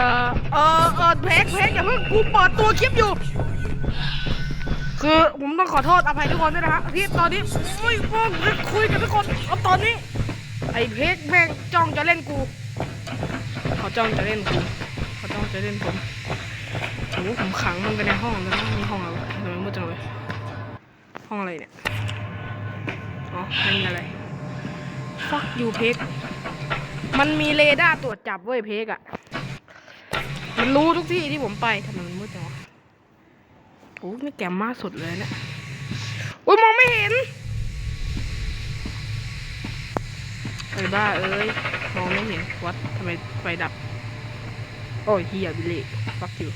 อเออเออเพกเพกอย่าเพิ่งกูเปิดตัวคลิปอยู่ คือผมต้องขอโทษอภัยทุกคนด้วยนะฮะที่ตอนนี้โอ้ยโอ้ยคุยกับทุกคนเอาตอนนี้ ไอ้เพกแม่งจ้องจะเล่นกูเขาจ้องจะเล่นกูเขาจ้องจะเล่นผมโอ้ผมขังมันไปในห้องแล้วมีห้องอะไรทำไมมืดจังเลยห้องอะไรเนี่ยอ๋อไม่มีอะไร fuck you เพกมันมีเรดาร์ตรวจจับเว้ยเพกอะ มันรู้ทุกที่ที่ผมไปทำไมมันมืดจังวะโอ้นี่แกมมากสุดเลยเนี่ยโอ้ยมองไม่เห็นไอ้บ้าเอ้ยมองไม่เห็นวัดทำไมไฟดับ โอ้ยเฮียบิลลี่ fuck you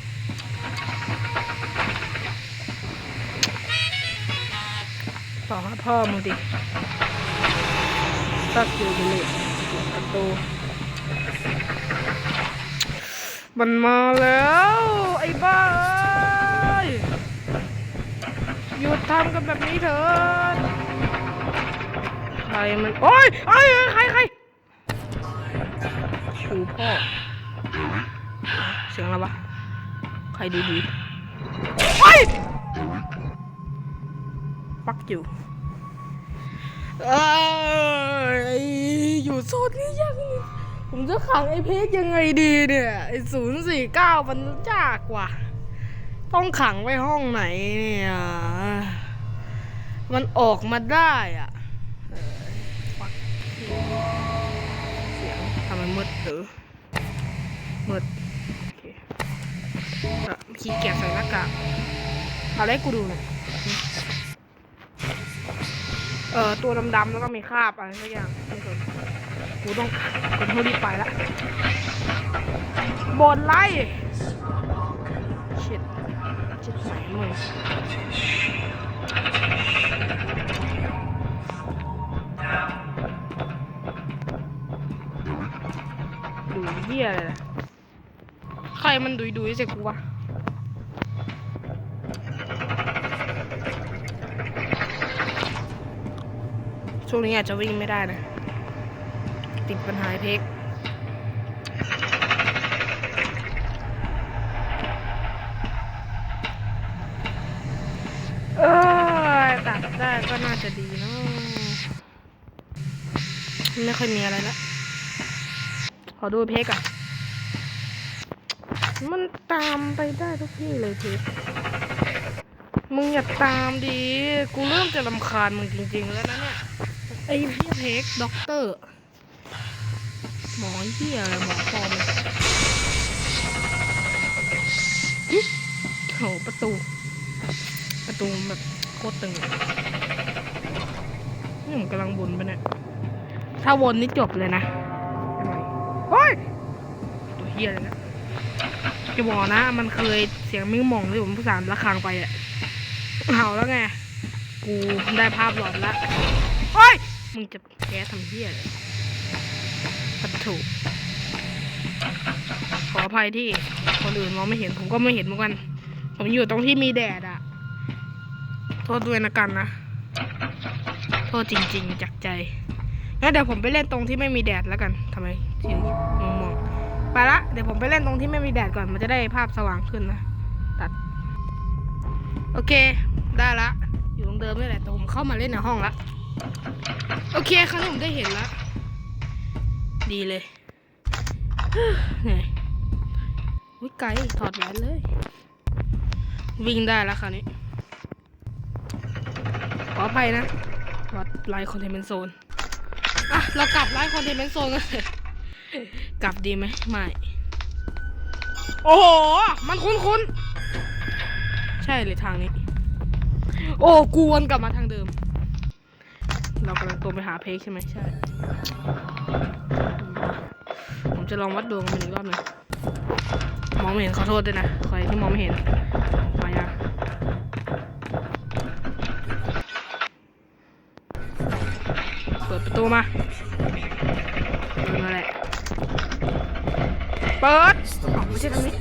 ต่อหาพ่อมึงดิ fuck you บิลลี่ประตู มันมาแล้ว ไอ้บ้าเอ้ยหยุดทำกันแบบนี้เถิดใครมัน โอ้ยเอ้ยใครใครชูพ่อ เสียงอะไรวะ ใครดีดีโอ้ยปักอยู่เอ้ยอยู่โซนนี้ยัง ผมจะขังไอ้เพกยังไงดีเนี่ยไอ้ศูนย์สี่เก้ามันยากว่าต้องขังไว้ห้องไหนเนี่ย มันออกมาได้อะเสียงทำไมมืดหรือมืดโอเคขี้เกียจใส่หน้ากากเอาไรให้กูดูหน่อยเออตัวดำๆแล้วก็มีคราบอะไรสักอย่างไม่สน กูต้องกูต้องรีบไปละบนไล่ชิดชิดไหนมึงดูเหี้ยอะไรนะใครมันดุยดุยๆใส่กูวะช่วงนี้อาจจะวิ่งไม่ได้นะ ติดปัญหาเพกเออตัดได้ก็น่าจะดีเนาะไม่ค่อยมีอะไรละขอดูเพกอะมันตามไปได้ทุกที่เลยเพกมึงอย่าตามดิกูเริ่มจะรำคาญมึงจริงๆแล้วนะเนี่ย ไอ้เฮียเพกด็อกเตอร์ หมอเฮียอะไรหมอปอมโหประตู ประตูแบบโคตรตึงนี่ผมกำลังวนไปเนี่ย ถ้าวนนี่จบเลยนะเฮ้ย ตัวเฮียเลยนะจะบอกนะ มันเคยเสียงมิ่งมองที่ผมประสานระฆังไปอะเห่าแล้วไง กูได้ภาพหลอนละเฮ้ย มึงจะแก้ทำเฮียเลย ปัดถูกขออภัยที่คนอื่นมองไม่เห็นผมก็ไม่เห็นเหมือนกัน ผมอยู่ตรงที่มีแดดอะโทษด้วยนะกันนะ โทษจริง ๆ จากใจงั้นเดี๋ยวผมไปเล่นตรงที่ไม่มีแดดแล้วกันทำไมถึงมองมองๆไปละเดี๋ยวผมไปเล่นตรงที่ไม่มีแดดก่อนมันจะได้ภาพสว่างขึ้นนะตัด โอเค ได้ละ อยู่ตรงเดิมนี่แหละแต่ผมเข้ามาเล่นในห้องละโอเคครั้งนี้ผมได้เห็นแล้ว ดีเลยเหนื่อยไกลถอดแหวนเลย วิ่งได้แล้วคราวนี้ ขออภัยนะวัดไลท์คอนเทนเมนต์โซน อะ เรากลับไลท์คอนเทนเมนต์โซนกันเถอะกลับดีไหมไม่ โอ้โห มันคุ้นๆ ใช่เลยทางนี้ โอ้กวนกลับมาทางเดิม เรากำลังตรงไปหาเพกใช่ไหมใช่ ผมจะลองวัดดวงมันอีกรอบหนึงมองไม่เห็นขอโทษด้วยนะใครที่มองไม่เห็นมายาเปิดประตูมาเปิดมาแหละเปิดอ๋อไม่ใช่ทางนี้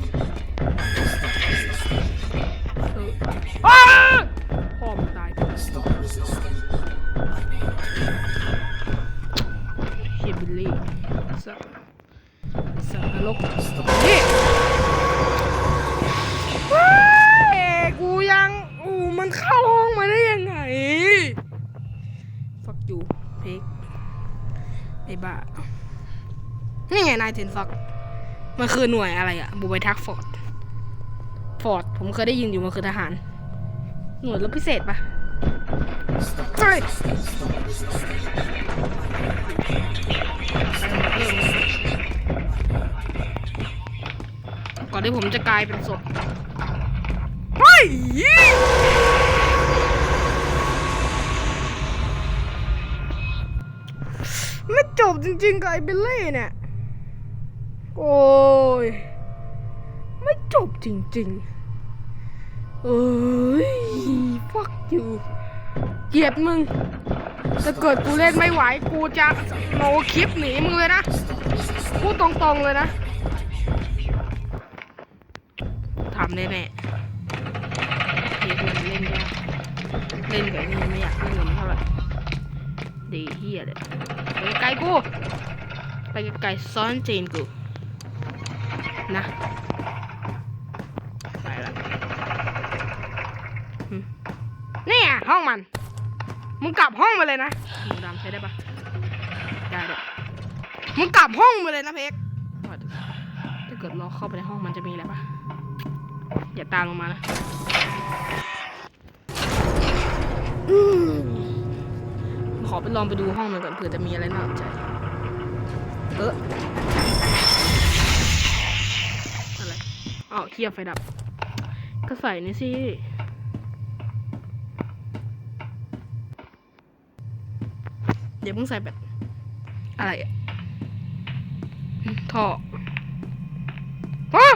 เอออ้าพ่อมึงตายเฮียบิลลี่ สัสสัตว์นรกนี่เฮ้ยกูยังอู้มันเข้าห้องมาได้ยังไง ฟักอยู่เพกไอ้บ้า นี่ไงนายเทนฟัก มันคือหน่วยอะไรอะบูไบทักฟอร์ด ฟอร์ด ผมเคยได้ยินอยู่มันคือทหาร หน่วยรบพิเศษปะ เฮ้ยก่อนที่ผมจะกลายเป็นศพเฮ้ยไม่จบจริงๆกับไอ้เบลเล่เนี่ย โอ้ย ไม่จบจริงๆ เอ้ย ฟักอยู่เกลียดมึงถ้าเกิดกูเล่นไม่ไหว กูจะโนคลิปหนีมึงเลยนะ พูดตรงๆเลยนะ ทำแน่ๆเฮ้ยมันเล่นยากเล่นกับไอ้นี่ไม่อยากเล่นกับมันเท่าไหร่ดีเฮียเลยไปไกลๆกูไปไกลๆซ้อนจีนกูนะไปละหึนี่อะห้องมัน มึงกลับห้องมาเลยนะหมูดำใช้ได้ปะได้ด้วยมึงกลับห้องมาเลยนะเพกว่าแต่ถ้าเกิดเราเข้าไปในห้องมันจะมีอะไรปะ อย่าตามลงมานะอขอไปลองไปดูห้องมันก่อนเผื่อจะมีอะไรน่าสนใจ เอออะไรอ้าวเฮียไฟดับ ก็ใส่นี่สิเดี๋ยวมึงใส่แบบอะไรอะท่อฮะ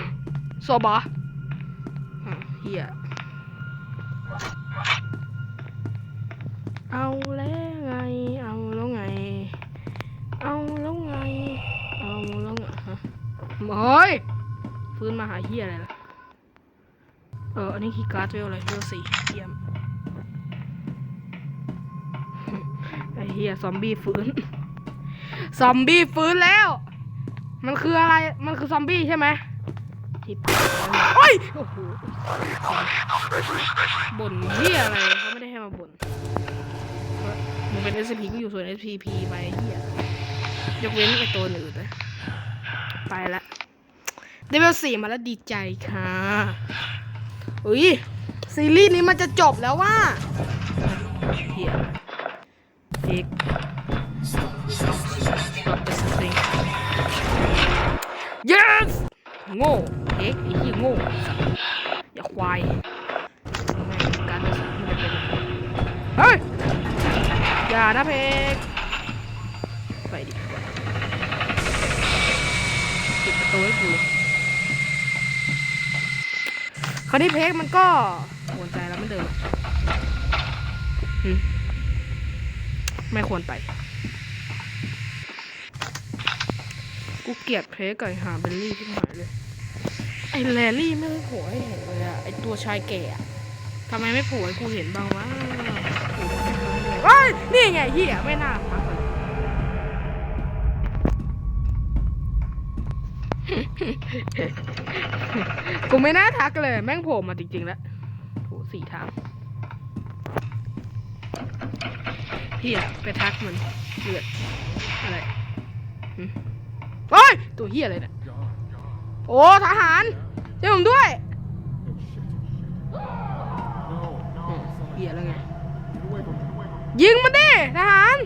โซบะ เฮียเอาแล้วไง เอาแล้วไง เอาแล้วไง เอาแล้วไงฮะเฮ้ยฟื้นมาหาเฮียอะไรล่ะ เออ อันนี้คีการ์ดเวลอะไรเวลสี่เยี่ยมไอ้เฮียซอมบี้ฟื้น ซอมบี้ฟื้นแล้ว มันคืออะไร มันคือซอมบี้ใช่ไหม ทิปโอ้ยโอ้โหบ่นเฮียอะไรเขาไม่ได้ให้มาบ่นเฮ้ยมึงเป็น SCP ก็อยู่ส่วน SPP ไปเฮียยกเว้นไอตัวอื่นนะไปละเดเวลสี่มาแล้วดีใจค่ะอุ้ยซีรีส์นี้มันจะจบแล้วว่าเฮียเอก Stop this thing yes โง่ เอ็กไอ้ที่โง่อย่าควายแม่งการไม่ไม่เป็นเฮ้ยอย่านะเพกไปดีกว่าปิดประตูให้กูคราวนี้เพกมันก็หวนใจแล้วไม่เดิมอืมไม่ควรไป กูเกลียดเพกกับไอ้หาเบลลี่ที่หายเลย อ้แลลี่ไม่โผล่ให้เห็นเลยอะไอ้ตัวชายแก่อะทำไมไม่โผล่ให้กูเห็นบ้างวะเฮ้ยนี่ไงเฮียไม่น่าพักเลยกูไม่น่าทักเลย แม่งโผล่มาจริงๆแล้วโหสี่ทางเฮียไปทักมันเลือดอะไรหึเฮ้ยตัวเฮียอะไรเนี่ยโอ้ทหาร ช่วยผมด้วยอืมเฮียแล้วไง ยิงมันดิทหาร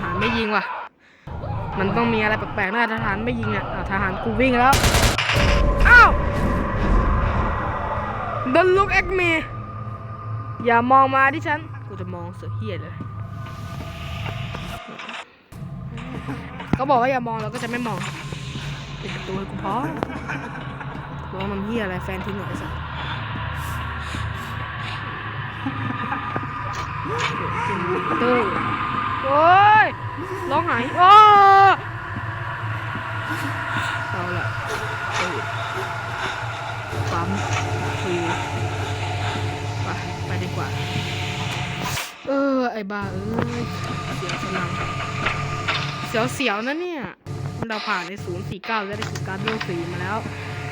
ทหารไม่ยิงว่ะ มันต้องมีอะไรแปลกๆน่าทหารไม่ยิงอะอะทหารกูวิ่งแล้ว อ้าว Don't look at me อย่ามองมาที่ฉัน กูจะมองเสือเฮียเลย เขาบอกว่าอย่ามองเราก็จะไม่มอง ปิดประตูให้กูพอร้องมันเฮียอะไรแฟนทิ้งเหรอไอ้สัสประตูโอ้ยร้องหายโอ้เอาละตูดปั๊มคือไปไปดีกว่า เออ ไอ้บ้าเอ้ยเสียวสนังเสียวๆนะเนี่ยโอ้ เราผ่านในศูนย์สี่เก้าได้ได้คือการเลือกสีมาแล้ว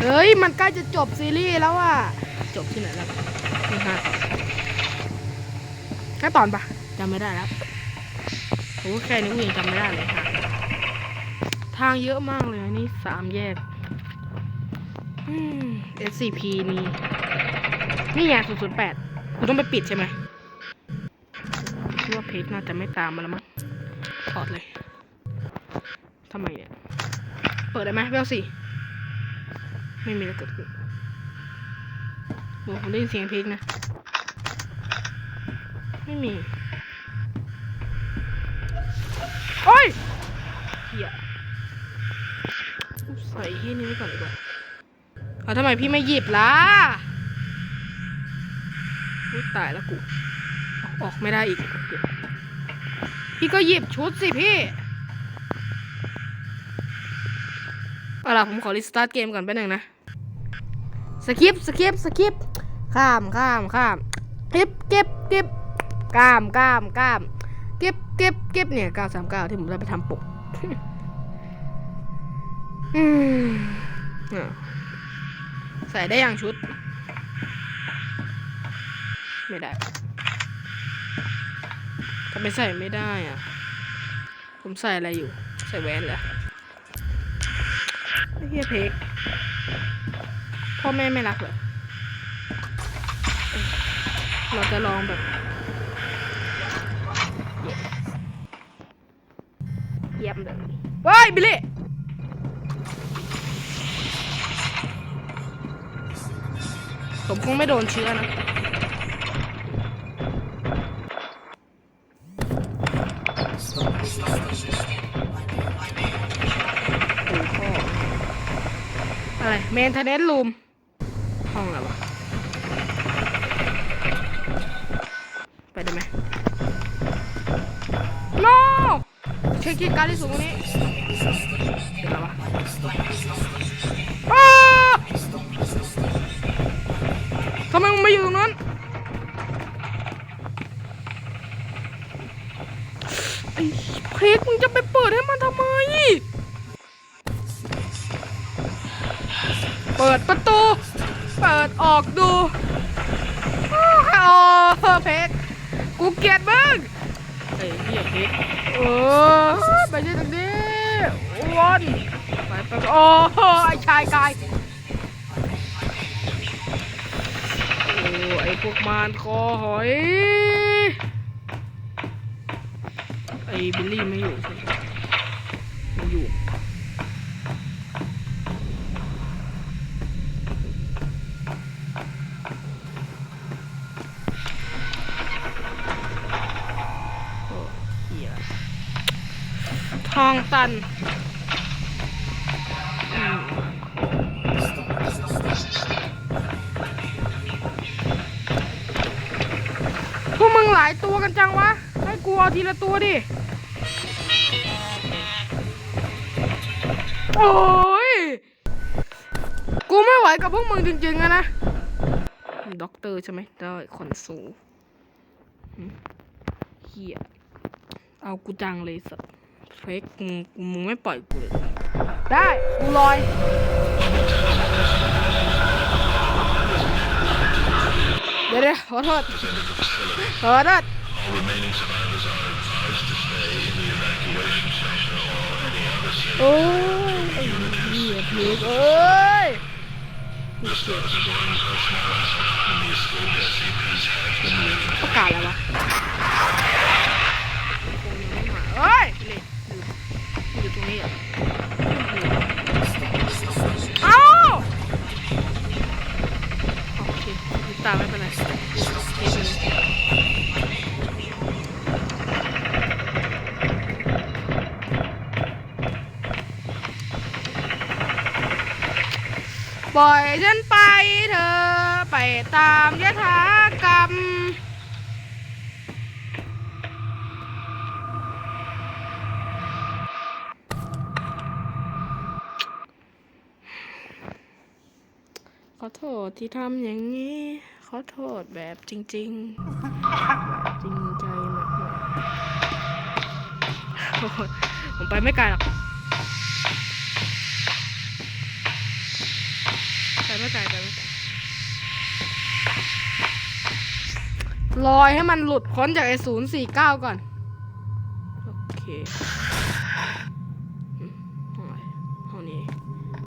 เฮ้ย มันใกล้จะจบซีรีส์แล้วอะจบที่ไหนแล้วนี่ห้าตอนแค่ตอนปะจำไม่ได้แล้วโอ้แค่นี้กูยังจำไม่ได้เลยค่ะ ทางเยอะมากเลยนะนี่สามแยก อืม SCP นี่นี่ไงศูนย์ศูนย์แปดกูต้องไปปิดใช่ไหมคิดว่าเพจน่าจะไม่ตามมาแล้วมั้งถอดเลยทำไมเนี่ย เปิดได้ไหมเวลสี่ไม่มีอะไรเกิดขึ้นโอ้ผมได้ยินเสียงเพลงนะ ไม่มี โอ้ยเหี้ยใส่ที่นี่ไว้ก่อนดีกว่าเอาทำไมพี่ไม่หยิบล่ะอุ๊ยตายแล้วกู ออกไม่ได้อีก พี่ก็หยิบชุดสิพี่ เอาล่ะผมขอรีสตาร์ทเกมก่อนแป๊บหนึงนะสคิปสคิปสคิปข้ามข้ามข้ามเก็บเก็บเก็บก้ามก้ามก้ามเก็บเก็บเก็บเนี่ยเก้าสามเก้าที่ผมได้ไปทำปกใส่ได้อยังชุด ไม่ได้ทำไมใส่ไม่ได้อะ ผมใส่อะไรอยู่ ใส่แหวนเหรอ เฮียเพกพ่อแม่ไม่รักเหรอเราจะลองแบบเยี่ยมเลยว้ายบิลลี่ผมคงไม่โดนเชื้อนะ อะไรเมนเทนเนสรูมห้องอะไรวะ ไปได้ไหม no เช็คกิจการที่สูงกว่านี้ อ้บิลลี่ไม่อยู่ใช่ไหมไม่อยู่โอ้เฮียทองตันพวกมึงหลายตัวกันจังวะ ให้กูเอาทีละตัวดิ โอ้ย กูไม่ไหวกับพวกมึงจริงๆอะนะด็อกเตอร์ใช่ไหมได้คอนโซลเฮียเอากูจังเลยสัสเฟกมึงมึงไม่ปล่อยกูเลย ได้ กูลอยเดี๋ยวเดี๋ยวขอโทษขอโทษ โอ้ยไอ้เหี้ยเพกเอ้ย The status of all personnel and the escaped SCPs has been ประกาศแล้ววะเฮ้ยเลยอยู่ตรงนี้เหรอเปล่อยฉันไปเธอไปตามยถากรรม ขอโทษที่ทำอย่างนี้ ขอโทษแบบจริง ๆ จริงใจมากๆผมไปไม่ไกลหรอก ส่ไม่ใส่ใส่ไม่ใส่ลอยให้มันหลุดพ้นจากไอ้ศูนย์สี่เก้าก่อน โอเคห้องไหนห้องนี้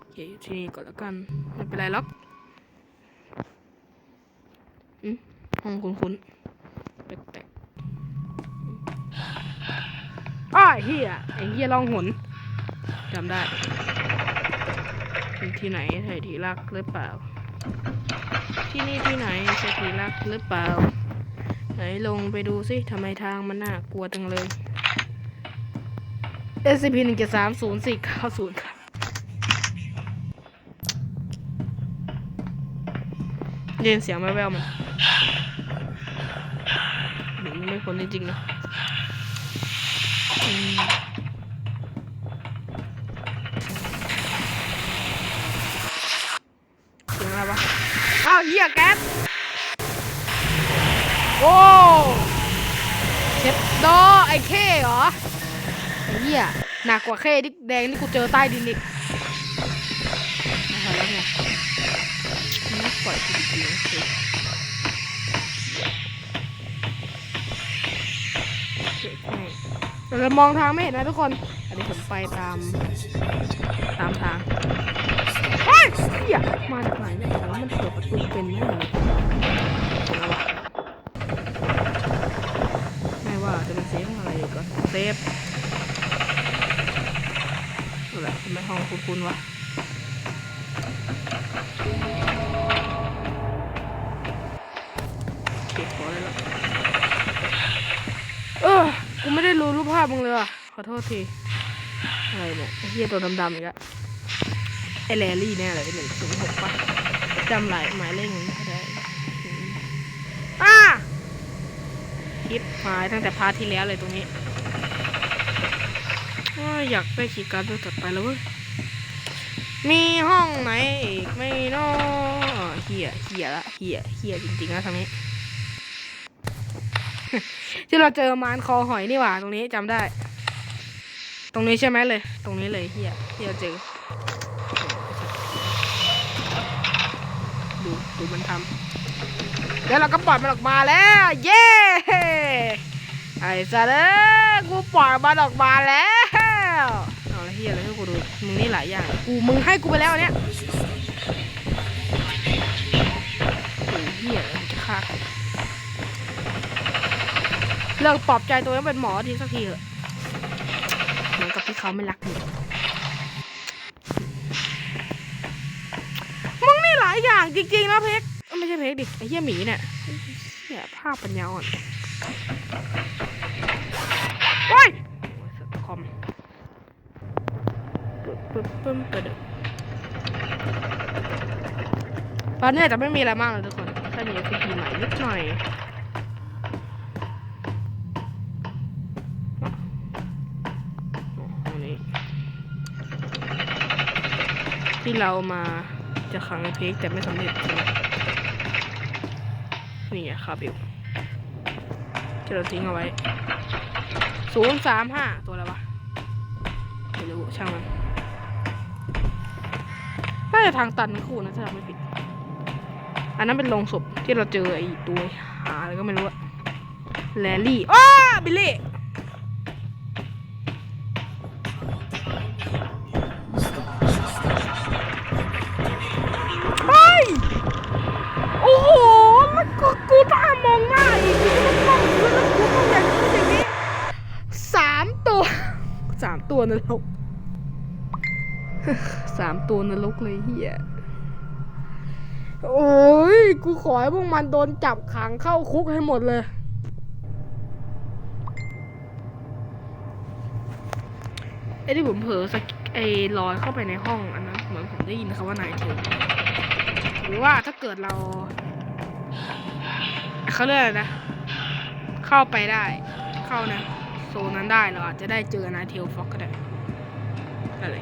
โอเคอยู่ที่นี่ก่อนแล้วกัน ไม่เป็นไรหรอกอืมห้องคุ้นๆแปลกๆอ้าวไอเฮียไอ้เฮียลองหนจำได้ ที่ไหนใช่ที่รักหรือเปล่า ที่นี่ที่ไหนใช่ที่รักหรือเปล่า ไหนลงไปดูสิทำไมทางมันน่ากลัวจังเลย SCP หนึ่งเจ็ดสามศูนย์สี่เก้าศูนย์ครับเรียนเสียงแว่วๆมันหรือมันไม่พ้นจริงๆนะ หี้ยแก๊สโอ้เช็ดดอไอ้เข้เหรอไอ้เหี้ยหนักกว่าเข้ที่แดงที่กูเจอใต้ดินอีกแล้วไงไม่ปล่อยกูจริงๆสิเราจะมองทางไม่เห็นนะทุกคน อันนี้ผมไปตาม ตามทาง หี้ยมาจากไหนเนี่ยแล้วมันเปิดประตูเป็นแน่เลยเอาวะไม่ว่าจะเป็นเซฟอะไรก่อนเซฟอะไรทำไมห้องคุ้นๆวะเก็บพอได้แล้วเออกูไม่ได้รู้รูปภาพมึงเลยว่ะขอโทษทีอะไรเนี่ยเหี้ยตัวดำๆอีกแล้ว ไอแลลี่แน่เลยหนึ่งศูนย์หกปะจำหลายหมายเลขนี้ไม่ได้อืมอ่าคิดหายตั้งแต่พาร์ทที่แล้วเลยตรงนี้อ้าวอยากได้ขีย์การ์ดตัวต่อไปแล้วเว้ยมีห้องไหนอีกไม่นอเฮียเฮียละเฮียเฮียจริงๆนะทางนี้ ที่เราเจอมารคอหอยนี่หว่า ตรงนี้จำได้ ตรงนี้ใช่ไหมเลย ตรงนี้เลยเฮียที่เราเจอ ดูมันทำแล้วเราก็ปล่อยมันออกมาแล้ว เย้ไอ้สัตว์เอ้ยกูปล่อยมันออกมาแล้วเอาละเฮียอะไรให้กูดูมึงนี่หลายอย่างกูมึงให้กูไปแล้วเนี้ยโอ้ยเฮียอะไรจะฆ่ากูเลิกปลอบใจตัวเองเป็นหมอทีสักทีเถอะเหมือนกับที่เขาไม่รักมึงมึงนี่หลายอย่างจริงๆนะเพกเอ้ยไม่ใช่เพกดิไอ้เหี้ยหมีเนี่ยเหี้ยภาพปัญญาอ่อนโอ้ยคอมปึ๊บปึ๊บปึ๊บปึ๊บเดี๋ยวตอนนี้จะไม่มีอะไรมากเลยทุกคนแค่มี SCP ใหม่นิดหน่อยที่เรามา จะขังเพกแต่ไม่สำเร็จ นี่ไงคาบิลที่เราทิ้งเอาไว้ศูนย์สามห้าตัวอะไรวะไม่รู้ช่างมันน่าจะทางตันคู่นะถ้าจำไม่ผิด อันนั้นเป็นโรงศพที่เราเจอไอ้ตัวหาอะไรก็ไม่รู้อะแลลี่อ้าบิลลี่ นรกสามตัวนรกเลยเฮียโอ้ย กูขอให้พวกมันโดนจับขังเข้าคุกให้หมดเลย ไอ้ที่ผมเผลอสกไอ้ลอยเข้าไปในห้องอันนั้นเหมือนผมได้ยินคำว่านายเทนหรือว่าถ้าเกิดเรา เขาเรียกอะไรนะ เข้าไปได้ เข้านะโซนนั้นได้เราอาจจะได้เจอนายเทลฟ็อกก็ได้ อะไร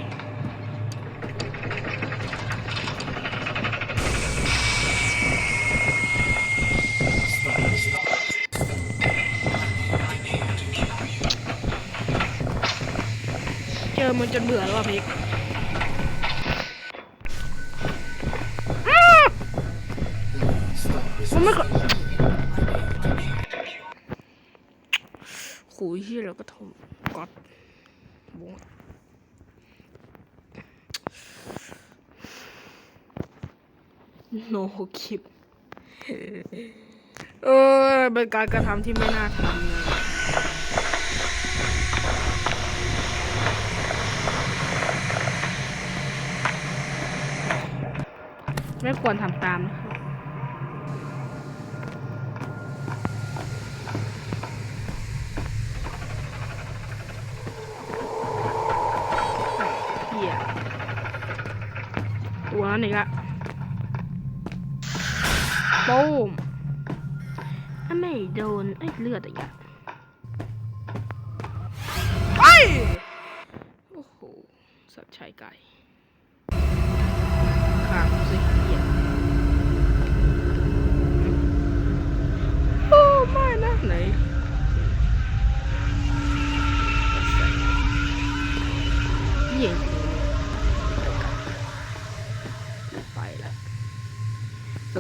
เจอมันจนเบื่อแล้วอะพิกอื้อไม่ก็โหยเฮียแล้วก็ทำก๊อตวง โนคลิป เออเป็นการกระทำที่ไม่น่าทำนะไม่ควรทำตามนะ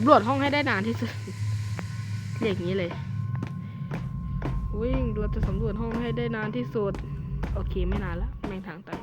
ำรวจห้องให้ได้นานที่สุดเรียกอย่างนี้เลย วิ่งเราจะสำรวจห้องให้ได้นานที่สุด โอเคไม่นานละแม่งทางตัน